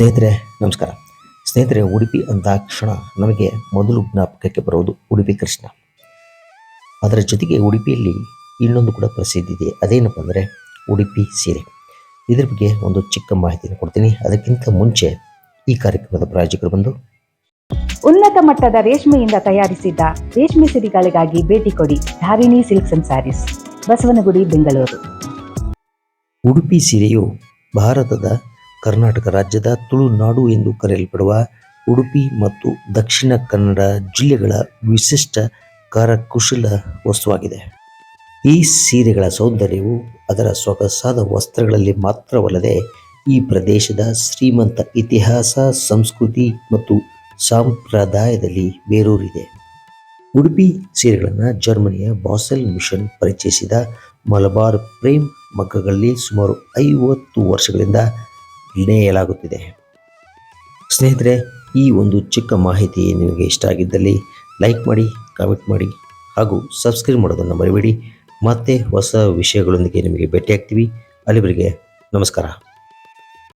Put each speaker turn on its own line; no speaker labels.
ಸ್ನೇಹಿತರೆ ನಮಸ್ಕಾರ. ಸ್ನೇಹಿತರೆ ಉಡುಪಿ ಅಂದಾಕ್ಷಣ ನಮಗೆ ಮೊದಲು ಜ್ಞಾಪಕಕ್ಕೆ ಬರೋದು ಉಡುಪಿ ಕೃಷ್ಣ. ಅದರ ಜೊತೆಗೆ ಉಡುಪಿಯಲ್ಲಿ ಇನ್ನೊಂದು ಕೂಡ ಪ್ರಸಿದ್ಧ ಇದೆ. ಅದೇನಪ್ಪ ಅಂದರೆ ಉಡುಪಿ ಸೀರೆ. ಇದರ ಬಗ್ಗೆ ಒಂದು ಚಿಕ್ಕ ಮಾಹಿತಿಯನ್ನು ಕೊಡ್ತೀನಿ. ಅದಕ್ಕಿಂತ ಮುಂಚೆ ಈ ಕಾರ್ಯಕ್ರಮದ ಪ್ರಾಯೋಜಕರು ಬಂದು
ಉನ್ನತ ಮಟ್ಟದ ರೇಷ್ಮೆಯಿಂದ ತಯಾರಿಸಿದ್ದ ರೇಷ್ಮೆ ಸಿರಿಗಳಿಗಾಗಿ ಭೇಟಿ ಕೊಡಿ Dharini silks and sarees Basavanagudi Bengaluru.
Udupi ಸೀರೆಯು ಭಾರತದ ಕರ್ನಾಟಕ ರಾಜ್ಯದ ತುಳುನಾಡು ಎಂದು ಕರೆಯಲ್ಪಡುವ ಉಡುಪಿ ಮತ್ತು ದಕ್ಷಿಣ ಕನ್ನಡ ಜಿಲ್ಲೆಗಳ ವಿಶಿಷ್ಟ ಕರಕುಶಲ ವಸ್ತುವಾಗಿದೆ. ಈ ಸೀರೆಗಳ ಸೌಂದರ್ಯವು ಅದರ ಸೊಗಸಾದ ವಸ್ತ್ರಗಳಲ್ಲಿ ಮಾತ್ರವಲ್ಲದೆ ಈ ಪ್ರದೇಶದ ಶ್ರೀಮಂತ ಇತಿಹಾಸ, ಸಂಸ್ಕೃತಿ ಮತ್ತು ಸಂಪ್ರದಾಯದಲ್ಲಿ ಬೇರೂರಿದೆ. ಉಡುಪಿ ಸೀರೆಗಳನ್ನು ಜರ್ಮನಿಯ ಬಾಸೆಲ್ ಮಿಷನ್ ಪರಿಚಯಿಸಿದ ಮಲಬಾರ್ ಪ್ರೇಮ್ ಮಗ್ಗಗಳಲ್ಲಿ ಸುಮಾರು ಐವತ್ತು ವರ್ಷಗಳಿಂದ ನೇಯಲಾಗುತ್ತಿದೆ ಸ್ನೇಹಿತರೆ, ಈ ಒಂದು ಚಿಕ್ಕ ಮಾಹಿತಿ ನಿಮಗೆ ಇಷ್ಟ ಆಗಿದ್ದಲ್ಲಿ ಲೈಕ್ ಮಾಡಿ, ಕಾಮೆಂಟ್ ಮಾಡಿ ಹಾಗೂ ಸಬ್ಸ್ಕ್ರೈಬ್ ಮಾಡೋದನ್ನು ಮರಿಬೇಡಿ. ಮತ್ತೆ ಹೊಸ ವಿಷಯಗಳೊಂದಿಗೆ ನಿಮಗೆ ಭೇಟಿಯಾಗ್ತೀವಿ. ಅಲ್ಲಿವರೆಗೆ ನಮಸ್ಕಾರ.